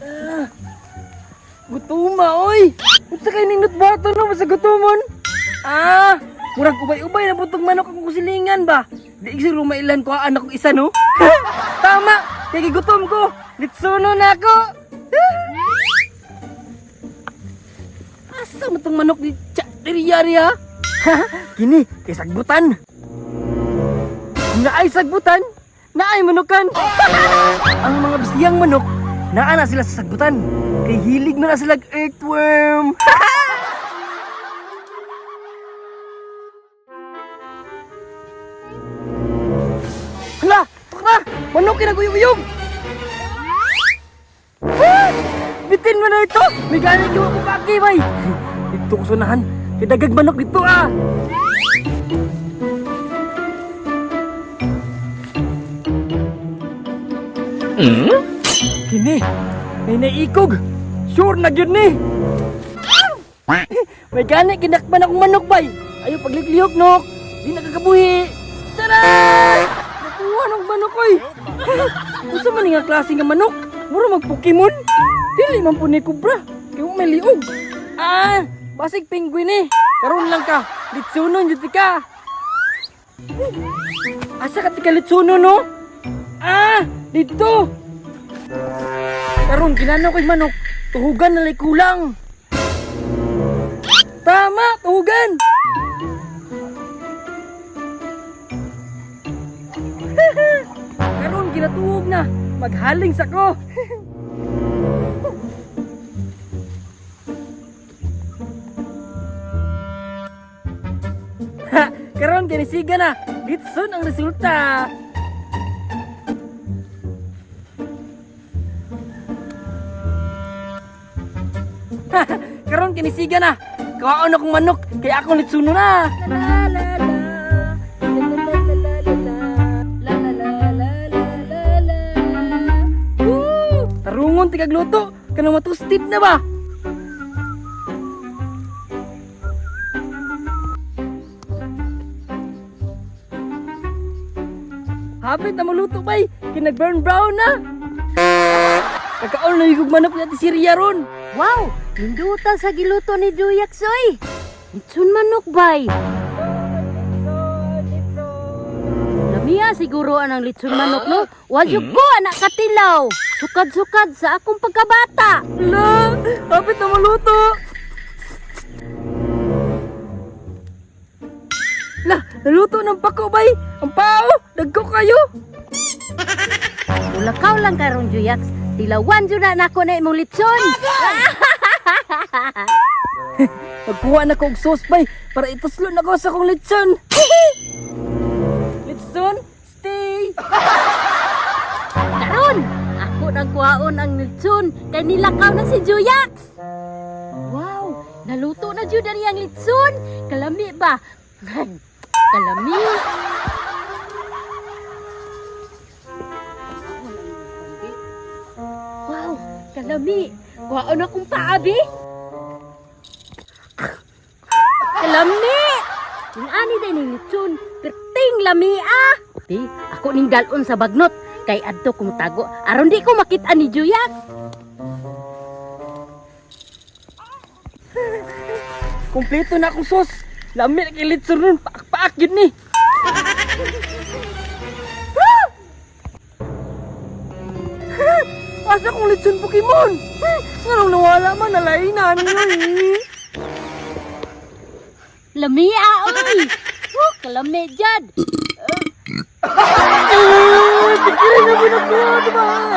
Ah, Gutuma, oy! Unsa kay nindot bato no sa gutumon? Ah, murag ubay-ubay na putong manok akong kusilingan ba? Di kasi rumailan ko ang anak ko isa no? Tama, kay gutom ko. Litsuno na ako. Asa mo tong manok ni Chatiriyari ha? Kini, kay sagbutan. Naay sagbutan, naay manukan. ang mga bisiyang manok, naa na sila sa sagbutan. Kay hilig na na sila earthworm. Hala, taka! Manok kinaguyog-uyog! Ah! Bitin mo na ito! May galit yung ako kaki, bay! Dito ko sunahan. Kay dagag manok dito ah! Kini, may naikog. Sure na yun ni. May gani, kinakban akong manok bay. Ayaw paglikliyok nok. Di nakakabuhi. Taray! Nakuha ng manok koy. Gusto man nga klase nga manok. Mura mag-Pokemon. Dili man po ni Cobra. Kaya may liog. Ah, basig penguin eh. Karon lang ka. Litsunon jud ka. Asa ka tika litsunon no? Ah, dito. Karon kinano ko'y manok, tuhugan na kulang. Tama, tuhugan. Karon kinatuhog na, maghaling sa ko. Karon kinisiga na. Ditson ang resulta. Karon kinisiga na. Kaon akong manok, kaya akong litsuno na. La la la. Tarungon tigag luto. Kanang matustid na ba? Hapit na maluto bay, kinag-burn brown na. Kakaon na yung manok natin si Ria ron. Wow! Hindutan sa giluto ni Duyak Soy! Itsun manok bay! Lamia siguro anang litsun manok no? Wajud ko anak katilaw! Sukad-sukad sa akong pagkabata! La, hapit na maluto. La, naluto ng pako bay. Ang pao, dagko kayo. Ulakaw lang karon Duyak. Tilawan jud na nako na imong litsun! Magkuha na ko og sauce bay para ituslon ako sa kong litson. litson, stay. Karon! Ako nang kuhaon ang litsun kay nilakaw na si Juyak! Wow! Naluto na jud ang litsun! Kalami ba? Kalami! Kalami! Kuhaon akong paabi! Kalami! Yung ani din ni litsun, perting lami ah! Di, ako ning dalon sa bagnot kay adto kumutago aron di ko makita ni Juyak. Kompleto na akong sauce. Lami na kay litson ron, paak-paak yun ni. Litson Pokemon? Nganong nawala man, nalainan nyo eh. Lami ah oy. Oh, kalami jad. Ay, pikirin na mo na ko, diba?